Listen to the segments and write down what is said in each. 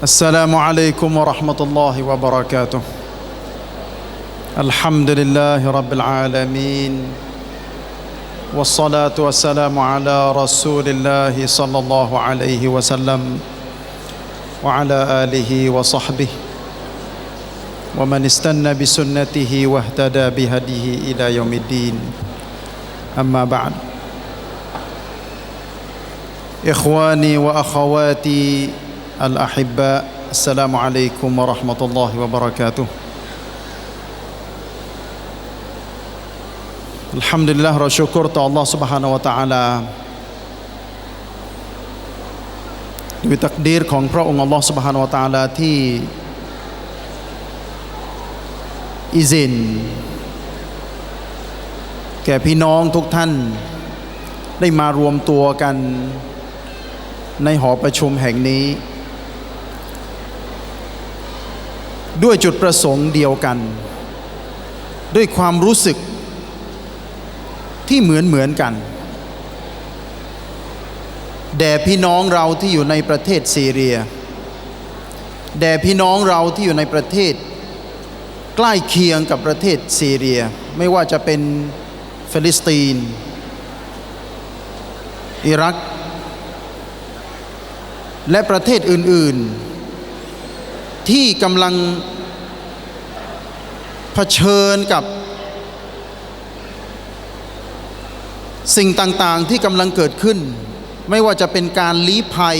السلام عليكم ورحمة الله وبركاته. الحمد لله رب العالمين والصلاة والسلام على رسول الله صلى الله عليه وسلم وعلى آله وصحبه ومن استنى بسنته واهتدى بهديه إلى يوم الدين. أما بعد إخواني وأخواتي الأحباء السلام عليكم ورحمة الله وبركاته الحمد لله เราชกรต่อ Allah سبحانه และ تعالى ด้วยตักดีรของพระองค์ Allah سبحانه และ تعالى ที่อิซิน แก่พี่น้องทุกท่าน ได้มารวมตัวกัน ในหอประชุมแห่งนี้ ด้วยจุดประสงค์เดียวกัน ด้วยความรู้สึกที่เหมือนเหมือนกัน แด่พี่น้องเราที่อยู่ในประเทศซีเรีย แด่พี่น้องเราที่อยู่ในประเทศ ใกล้เคียงกับประเทศซีเรีย ไม่ว่าจะเป็นฟิลิสตีน อิรัก และประเทศอื่น ๆ ที่กำลังเผชิญกับ สิ่งต่างๆที่กำลังเกิดขึ้น ไม่ว่าจะเป็นการลี้ภัย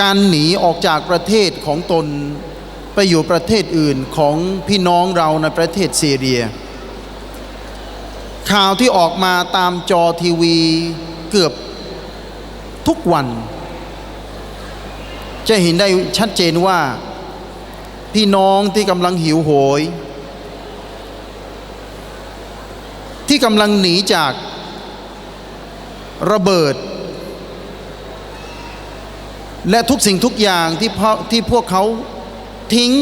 การหนีออกจากประเทศของตนไปอยู่ประเทศอื่นของพี่น้องเราในประเทศซีเรีย ข่าวที่ออกมาตามจอทีวีเกือบทุกวัน จะเห็นได้ชัดเจนว่า พี่น้องที่กำลังหิวโหย ที่กำลังหนีจากระเบิด และทุกสิ่งทุกอย่างที่พที่พวกเขาทิ้ง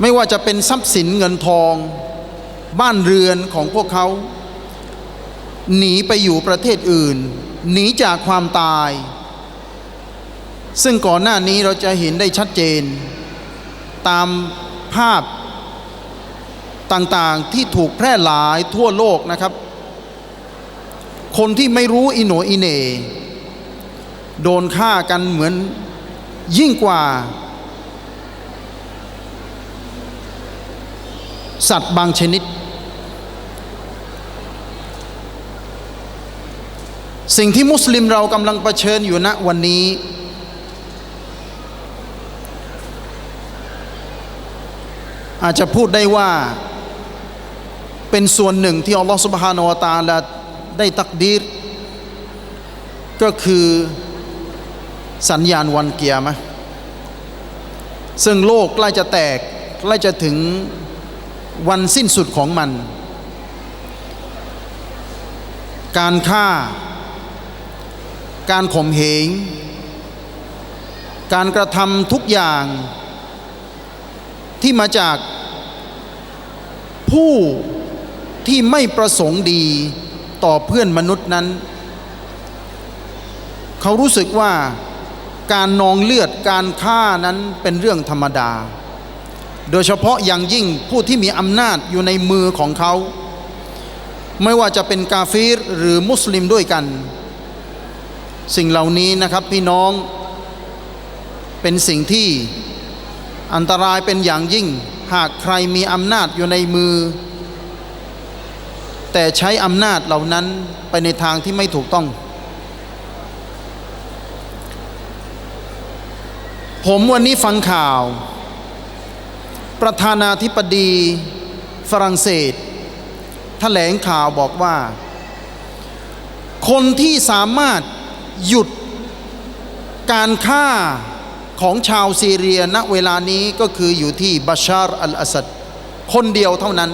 ไม่ว่าจะเป็นทรัพย์สินเงินทอง บ้านเรือนของพวกเขา หนีไปอยู่ประเทศอื่น หนีจากความตาย ซึ่งก่อนหน้านี้เราจะเห็นได้ชัดเจน ตามภาพต่างๆที่ถูกแพร่หลายทั่วโลกนะครับ คนที่ไม่รู้อิโนอิเน โดนฆ่ากันเหมือนยิ่งกว่า สัตว์บางชนิด สิ่งที่มุสลิมเรากำลังเผชิญอยู่ณวันนี้ อาจจะพูดได้ว่าเป็นส่วนหนึ่งที่อัลลอฮฺสุบฮานาวตาลาได้ตักดีรก็คือสัญญาณวันเกียร์มะซึ่งโลกใกล้จะแตกใกล้จะถึงวันสิ้นสุดของมัน การฆ่า การข่มเหง การกระทำทุกอย่างที่มาจาก ผู้ที่ไม่ประสงค์ดีต่อเพื่อนมนุษย์นั้น เขารู้สึกว่าการนองเลือดการฆ่านั้นเป็นเรื่องธรรมดา โดยเฉพาะอย่างยิ่งผู้ที่มีอำนาจอยู่ในมือของเขา ไม่ว่าจะเป็นกาฟีรหรือมุสลิมด้วยกัน สิ่งเหล่านี้นะครับพี่น้องเป็นสิ่งที่อันตรายเป็นอย่างยิ่ง หากใครมีอำนาจอยู่ในมือ แต่ใช้อำนาจเหล่านั้นไปในทางที่ไม่ถูกต้อง ผมวันนี้ฟังข่าว ประธานาธิบดีฝรั่งเศสแถลงข่าวบอกว่า คนที่สามารถหยุดการฆ่า ของชาวซีเรียณเวลานี้ก็คืออยู่ที่บาชาร์อัลอาสัดคนเดียวเท่านั้น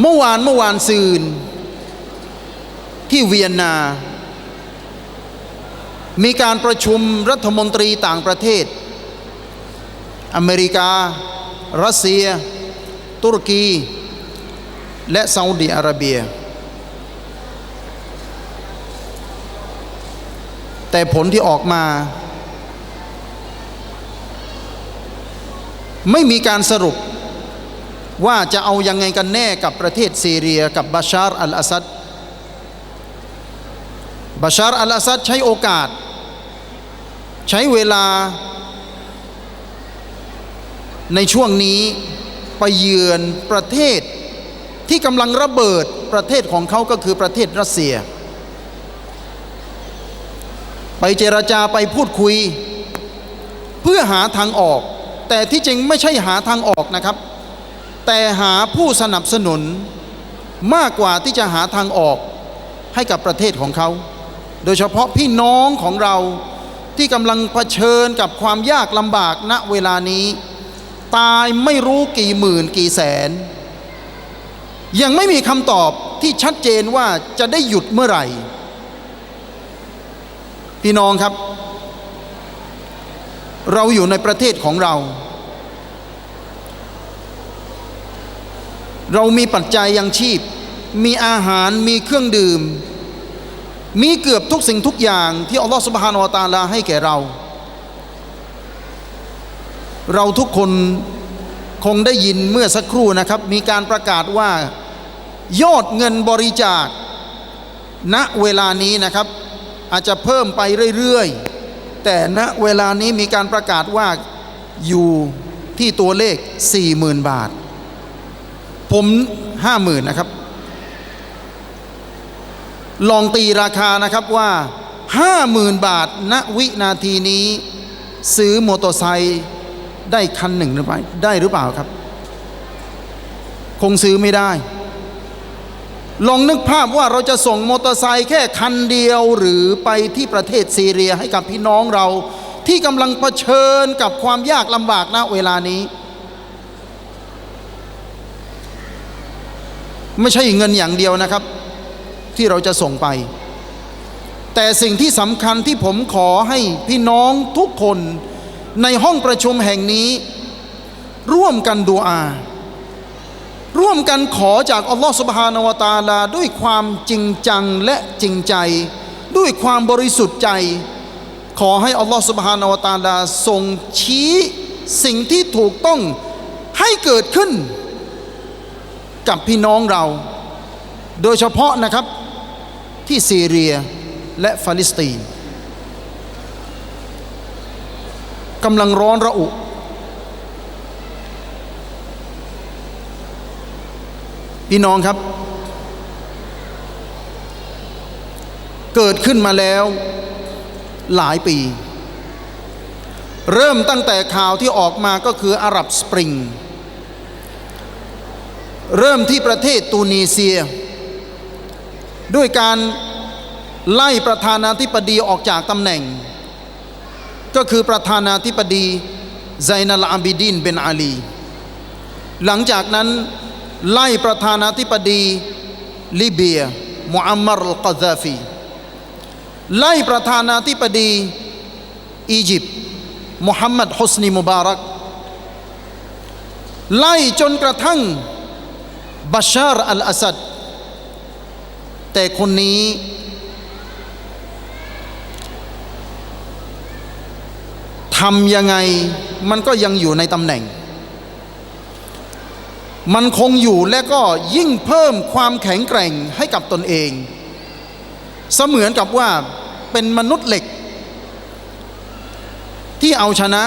เมื่อวานเมื่อวานซืน ที่เวียนนา มีการประชุมรัฐมนตรีต่างประเทศ อเมริกา รัสเซีย ตุรกี และซาอุดีอาระเบียแต่ผลที่ออกมา ไม่มีการสรุปว่าจะเอายังไงกันแน่กับประเทศซีเรียกับบาชาร์อัลอาซัดบาชาร์อัลอาซัดใช้โอกาส ใช้เวลา ในช่วงนี้ไปเยือนประเทศที่กำลังระเบิดประเทศของเขาก็คือประเทศรัสเซีย ไปเจรจาไปพูดคุย เพื่อหาทางออก แต่ที่จริงไม่ใช่หาทางออกนะครับ แต่หาผู้สนับสนุนมากกว่าที่จะหาทางออกให้กับประเทศของเขา โดยเฉพาะพี่น้องของเราที่กำลังเผชิญกับความยากลำบากณเวลานี้ ตายไม่รู้กี่หมื่นกี่แสน ยังไม่มีคำตอบที่ชัดเจนว่าจะได้หยุดเมื่อไหร่ พี่น้องครับ เราอยู่ในประเทศของเรา เรามีปัจจัยยังชีพ มีอาหารมีเครื่องดื่ม มีเกือบทุกสิ่งทุกอย่างที่อัลลอฮฺสุบฮานาวะตาลาให้แก่เรา เราทุกคนคงได้ยินเมื่อสักครู่นะครับ มีการประกาศว่ายอดเงินบริจาคณเวลานี้นะครับ อาจจะเพิ่มไปเรื่อยๆ แต่ณเวลานี้มีการประกาศว่าอยู่ที่ตัวเลข 40,000 บาท ผมห้าหมื่นนะครับ ลองตีราคานะครับว่าห้าหมื่นบาท ณวินาทีนี้ซื้อมอเตอร์ไซค์ได้คันหนึ่งหรือไม่ได้หรือเปล่าครับ คงซื้อไม่ได้ ลองนึกภาพว่าเราจะส่งมอเตอร์ไซค์แค่คันเดียวหรือไปที่ประเทศซีเรียให้กับพี่น้องเรา ที่กำลังเผชิญกับความยากลำบากณเวลานี้ ไม่ใช่เงินอย่างเดียวนะครับ ที่เราจะส่งไป แต่สิ่งที่สำคัญที่ผมขอให้พี่น้องทุกคนในห้องประชุมแห่งนี้ ร่วมกันดูอา ร่วมกันขอจากอัลลอฮฺสุบฮานาวตาลา ด้วยความจริงจังและจริงใจ ด้วยความบริสุทธิ์ใจ ขอให้อัลลอฮฺสุบฮานาวตาลาทรงชี้สิ่งที่ถูกต้องให้เกิดขึ้น กับพี่น้องเรา โดยเฉพาะนะครับที่ซีเรียและฟาลิสตีนกำลังร้อนระอุ พี่น้องครับ เกิดขึ้นมาแล้วหลายปี เริ่มตั้งแต่ข่าวที่ออกมาก็คืออาหรับสปริง เริ่มที่ประเทศตูนีเซีย ด้วยการไล่ประธานาธิบดีออกจากตำแหน่ง ก็คือประธานาธิบดีไซนัลอาบิดินเบนอาลี หลังจากนั้น ไล่ประธานาธิบดีลิเบียมูอัมมัรอัลกาซาฟีไล่ประธานาธิบดีอียิปต์มุฮัมมัดฮุสนีมุบารักไล่จนกระทั่งบาชาร์อัลอาซัดแต่คนนี้ ทำยังไงมันก็ยังอยู่ในตำแหน่ง มันคงอยู่และก็ยิ่งเพิ่มความแข็งแกร่งให้กับตนเอง เสมือนกับว่าเป็นมนุษย์เหล็ก ที่เอาชนะ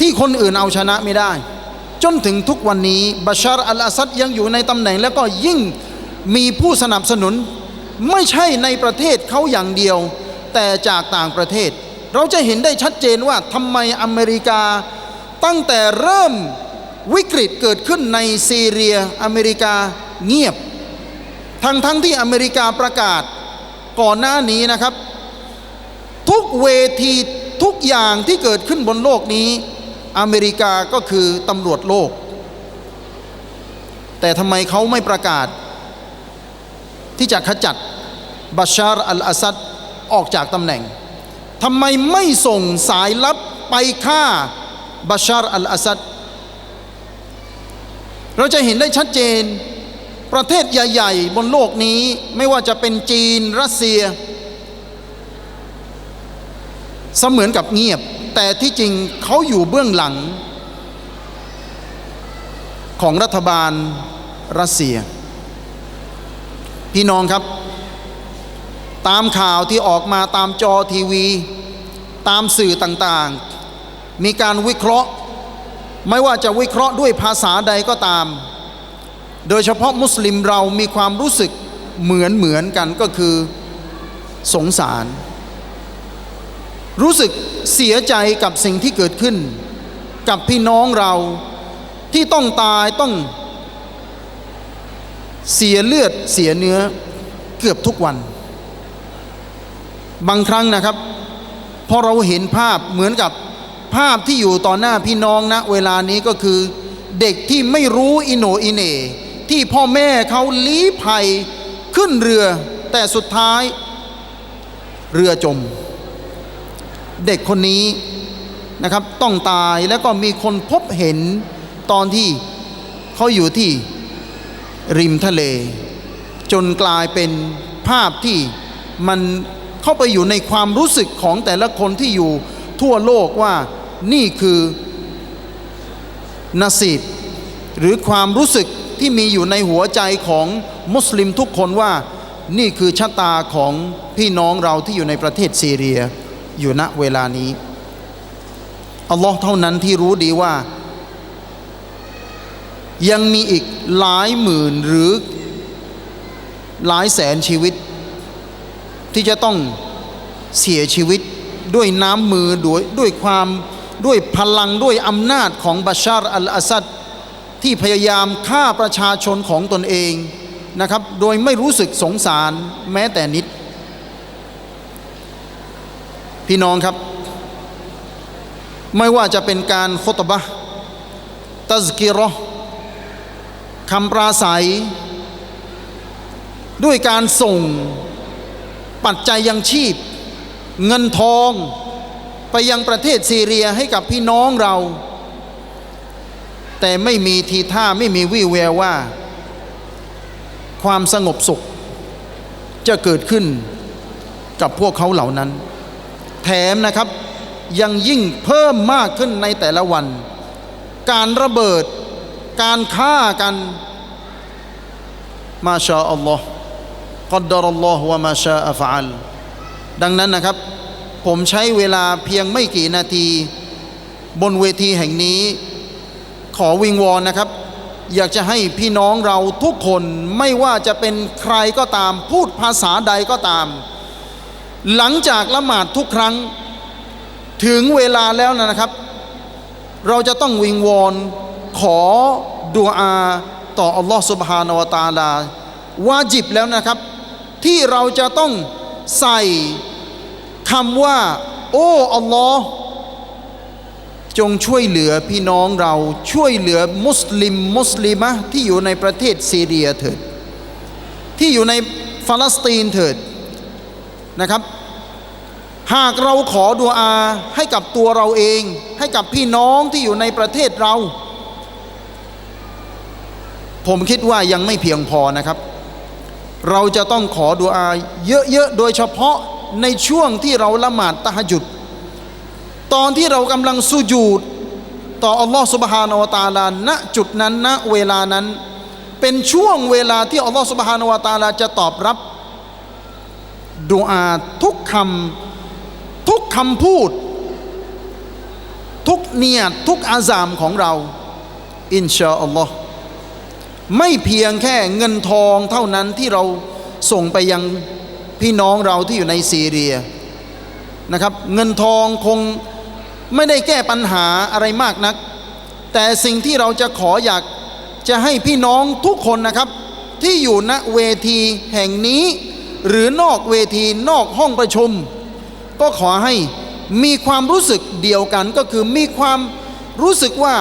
ที่คนอื่นเอาชนะไม่ได้ จนถึงทุกวันนี้บาชาร์อัลอาซัดยังอยู่ในตำแหน่ง แล้วก็ยิ่งมีผู้สนับสนุนไม่ใช่ในประเทศเขาอย่างเดียว แต่จากต่างประเทศ เราจะเห็นได้ชัดเจนว่าทำไมอเมริกาตั้งแต่เริ่ม วิกฤตเกิดขึ้นในซีเรียอเมริกาเงียบ ทั้งทั้งที่อเมริกาประกาศก่อนหน้านี้นะครับ ทุกเวทีทุกอย่างที่เกิดขึ้นบนโลกนี้ อเมริกาก็คือตำรวจโลก แต่ทำไมเขาไม่ประกาศ ที่จะขจัดบาชาร์อัลอาซัดออกจากตำแหน่งทำไมไม่ส่งสายลับไปฆ่าบาชาร์อัลอาซัด เราจะเห็นได้ชัดเจน ประเทศใหญ่ ๆ บนโลกนี้ไม่ว่าจะเป็นจีนรัสเซีย เสมือนกับเงียบ แต่ที่จริงเขาอยู่เบื้องหลัง ของรัฐบาลรัสเซีย พี่น้องครับ ตามข่าวที่ออกมาตามจอทีวี ตามสื่อต่างๆ มีการวิเคราะห์ ไม่ว่าจะวิเคราะห์ด้วยภาษาใดก็ตาม โดยเฉพาะมุสลิมเรามีความรู้สึกเหมือนเหมือนกันก็คือสงสาร รู้สึกเสียใจกับสิ่งที่เกิดขึ้น กับพี่น้องเราที่ต้องตายต้องเสียเลือดเสียเนื้อเกือบทุกวัน บางครั้งนะครับพอเราเห็นภาพเหมือนกับ ภาพที่อยู่ต่อหน้าพี่น้องนะเวลานี้ก็คือ เด็กที่ไม่รู้อิโนอิเนที่พ่อแม่เขาลี้ภัยขึ้นเรือ แต่สุดท้าย เรือจม เด็กคนนี้นะครับต้องตายแล้วก็มีคนพบเห็นตอนที่เขาอยู่ที่ริมทะเล จนกลายเป็นภาพที่มันเข้าไปอยู่ในความรู้สึกของแต่ละคนที่อยู่ทั่วโลกว่า นี่คือนาซีบ หรือความรู้สึกที่มีอยู่ในหัวใจของมุสลิมทุกคนว่านี่คือชะตาของพี่น้องเราที่อยู่ในประเทศซีเรียอยู่ณเวลานี้อัลลอฮ์เท่านั้นที่รู้ดีว่า ยังมีอีกหลายหมื่นหรือ หลายแสนชีวิต ที่จะต้องเสียชีวิตด้วยน้ำมือด้วยด้วยความ ด้วยพลังด้วยอำนาจของบัชาร์อัลอาซัดที่พยายามฆ่าประชาชนของตนเองนะครับ โดยไม่รู้สึกสงสารแม้แต่นิด พี่น้องครับ ไม่ว่าจะเป็นการคตบะตัสกิรอคำปราศัย ด้วยการส่งปัจจัยยังชีพ เงินทอง ไปยังประเทศซีเรียให้กับพี่น้องเรา แต่ไม่มีทีท่าไม่มีวี่แววว่า ความสงบสุข จะเกิดขึ้นกับพวกเขาเหล่านั้น แถมนะครับยังยิ่งเพิ่มมากขึ้นในแต่ละวัน การระเบิด การฆ่ากันมาชาอัลลอฮ์กัดดารอัลลอฮ์วะมาชาอัฟอัลดังนั้นนะครับ ผมใช้เวลาเพียงไม่กี่นาที บนเวทีแห่งนี้ ขอวิงวอนนะครับ อยากจะให้พี่น้องเราทุกคนไม่ว่าจะเป็นใครก็ตาม พูดภาษาใดก็ตาม หลังจากละหมาดทุกครั้ง ถึงเวลาแล้วนะครับ เราจะต้องวิงวอนขอดุอาต่ออัลลอฮฺสุบฮานาวตาลาวาจิบแล้วนะครับ ที่เราจะต้องใส่ คำว่า โอ้อัลลอฮ์จงช่วยเหลือพี่น้องเราช่วยเหลือมุสลิมมุสลิมะที่อยู่ในประเทศซีเรียเถิด ที่อยู่ในฟาลสตีนเถิดนะครับ หากเราขอดุอาให้กับตัวเราเอง ให้กับพี่น้องที่อยู่ในประเทศเรา ผมคิดว่ายังไม่เพียงพอนะครับ เราจะต้องขอดุอาเยอะๆโดยเฉพาะ ในช่วงที่เราละหมาดตะฮจุด ตอนที่เรากำลังสุญูดต่ออัลลอฮฺสุบฮานาวตาลาณจุดนั้นณเวลานั้น เป็นช่วงเวลาที่อัลลอฮฺสุบฮานาวตาลาจะตอบรับดุอาทุกคำทุกคำพูด ทุกเนียดทุกอาซามของเรา อินชาอัลลอฮ์ไม่เพียงแค่เงินทองเท่านั้นที่เราส่งไปยัง พี่น้องเราที่อยู่ในซีเรียนะครับ เงินทองคงไม่ได้แก้ปัญหาอะไรมากนัก แต่สิ่งที่เราจะขออยากจะให้พี่น้องทุกคนนะครับ ที่อยู่ณเวทีแห่งนี้ หรือนอกเวทีนอกห้องประชุม ก็ขอให้มีความรู้สึกเดียวกันก็คือมีความรู้สึกว่า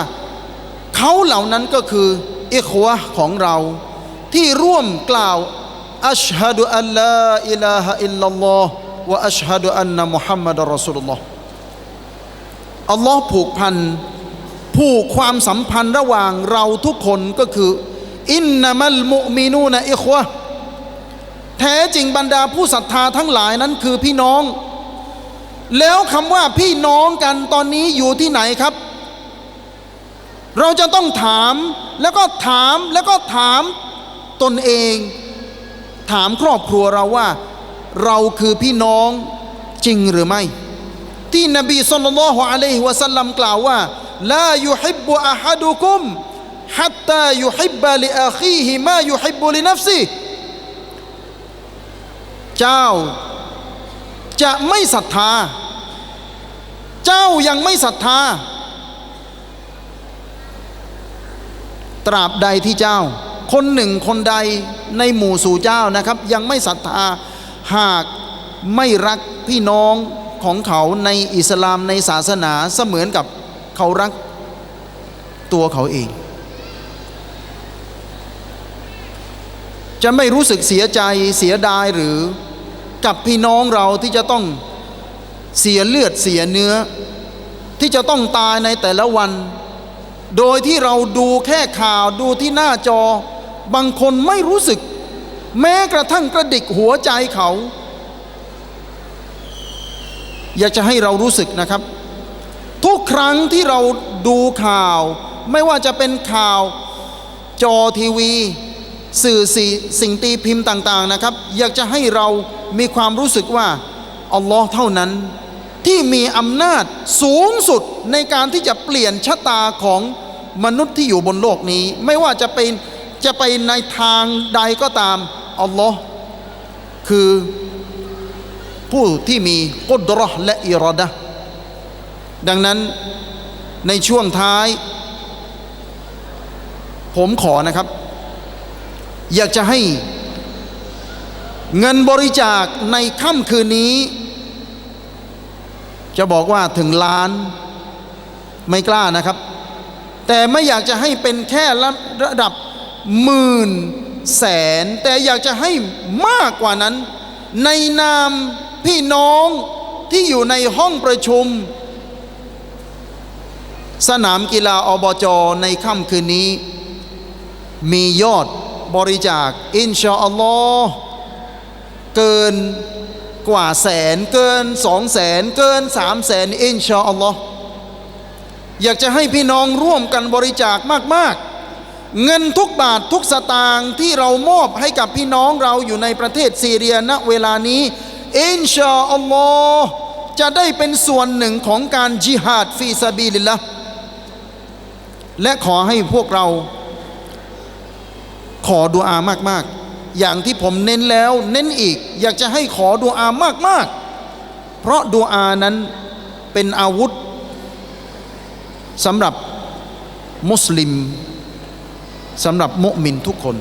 เขาเหล่านั้นก็คืออิควะของเราที่ร่วมกล่าว อัชฮะดุอัลลาอิลาฮะอิลลัลลอฮ์วะอัชฮะดุอันนะมุฮัมมัดรอสุลลอฮ์อัลลอฮ์ผูกพันผูกความสัมพันธ์ระหว่างเราทุกคนก็คืออินนามัลมุมินูนะอิควะแท้จริงบรรดาผู้ศรัทธาทั้งหลายนั้นคือพี่น้อง แล้วคำว่าพี่น้องกันตอนนี้อยู่ที่ไหนครับ เราจะต้องถามแล้วก็ถามแล้วก็ถามตนเอง ถามครอบครัวเราว่า เราคือพี่น้องจริงหรือไม่ ที่นบีสุลต่านละอะลัยฮิวะสัลลัมกล่าวว่าลายุฮิบบุอะฮัดุคุมฮัตตายุฮิบบะลิอาคีฮิมายุฮิบบุลินัฟซีเจ้าจะไม่ศรัทธา เจ้ายังไม่ศรัทธา ตราบใดที่เจ้า คนหนึ่งคนใดในหมู่สู่เจ้านะครับ ยังไม่ศรัทธาหากไม่รักพี่น้องของเขาในอิสลามในศาสนาเสมือนกับเขารักตัวเขาเอง จะไม่รู้สึกเสียใจเสียดายหรือกับพี่น้องเราที่จะต้องเสียเลือดเสียเนื้อ ที่จะต้องตายในแต่ละวัน โดยที่เราดูแค่ข่าวดูที่หน้าจอ บางคนไม่รู้สึก แม้กระทั่งกระดิกหัวใจเขา อยากจะให้เรารู้สึกนะครับ ทุกครั้งที่เราดูข่าว ไม่ว่าจะเป็นข่าวจอทีวี สื่อสีสิ่งตีพิมพ์ต่างๆนะครับ อยากจะให้เรามีความรู้สึกว่าอัลลอฮ์เท่านั้นที่มีอำนาจสูงสุดในการที่จะเปลี่ยนชะตาของมนุษย์ที่อยู่บนโลกนี้ ไม่ว่าจะเป็น จะไปในทางใดก็ตามอัลลอฮ์คือผู้ที่มีกุดราะห์และอิรอดะดังนั้นในช่วงท้าย ผมขอนะครับ อยากจะให้เงินบริจาคในค่ำคืนนี้ จะบอกว่าถึงล้านไม่กล้านะครับ แต่ไม่อยากจะให้เป็นแค่ระดับ หมื่นแสน แต่อยากจะให้มากกว่านั้น ในนามพี่น้องที่อยู่ในห้องประชุม สนามกีฬาอบจในค่ำคืนนี้ มียอดบริจาค อินชาอัลลอฮ์เกินกว่าแสนเกินสองแสนเกินสามแสนอินชาอัลลอฮ์อยากจะให้พี่น้องร่วมกันบริจาคมาก ๆ เงินทุกบาททุกสตางค์ที่เรามอบให้กับพี่น้องเราอยู่ในประเทศซีเรียณเวลานี้อินชาอัลลอฮ์จะได้เป็นส่วนหนึ่งของการจิฮาดฟีซาบีลิลละและขอให้พวกเราขอดุอามากๆ อย่างที่ผมเน้นแล้วเน้นอีก อยากจะให้ขอดุอามากๆ เพราะดุอานั้นเป็นอาวุธสำหรับมุสลิม สำหรับมุมินทุกคน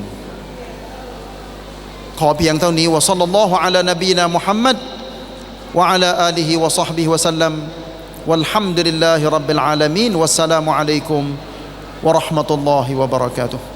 ขอเพียงเท่านี้วะซัลลัลลอฮุอะลานบีนามุฮัมมัดวะอะลาอาลิฮิวะซอฮบิฮิวะสัลลัม والحمد لله رب العالمين والسلام عليكم ورحمة الله وبركاته